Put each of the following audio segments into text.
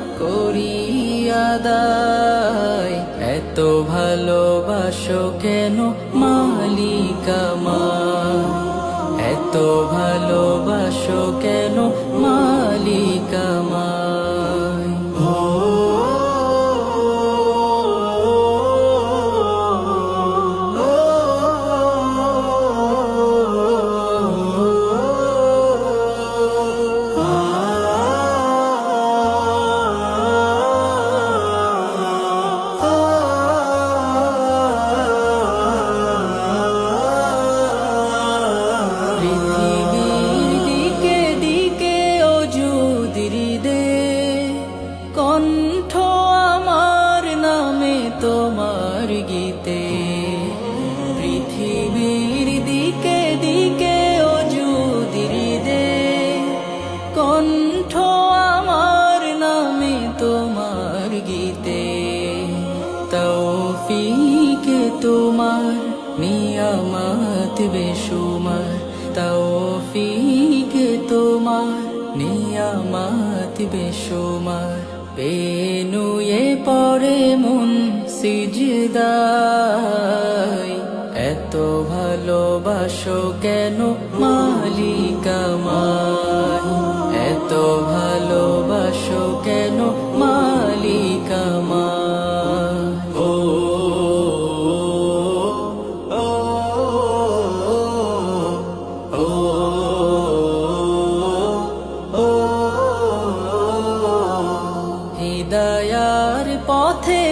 তার করি এত ভালোবাসো কেন মালিকামা এত ভালোবাসো কেন মালিক তৌফিকে তোমার নিয়ামত বেশুমার। তৌফিকে তোমার নিয়ামত বেশুমার। বেনুয়ে পরে মন সিজদায়। এত ভালোবাসো কেন মালিক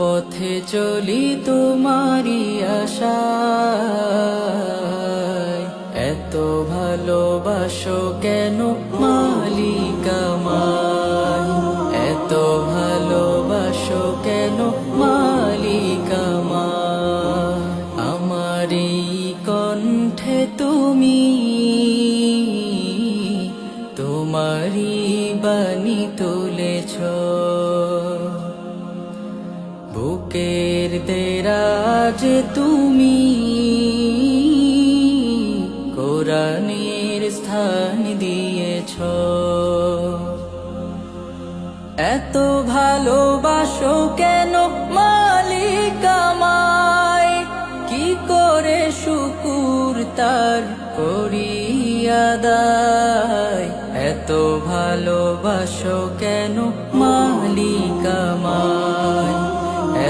পথে চলি তোমারি আশায়। এত ভালোবাসো কেন মালিক আমায় এত ভালোবাসো কেন মালিক আমায় আমার কণ্ঠে তুমি তোমারি বাণী তুলেছ। বুকের দেরাজ তুমি। কোরআনের স্থান দিয়েছ। এত ভালোবাসো কেন মালিক আমায়? কি করে শুকুর তার করি আদায় এত ভালোবাসো কেন মালিক আমায়?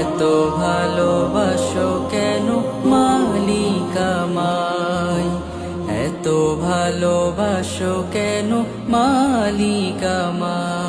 এত ভালোবাসো কেন মালিকামাই এত ভালোবাসো কেন মালিকামাই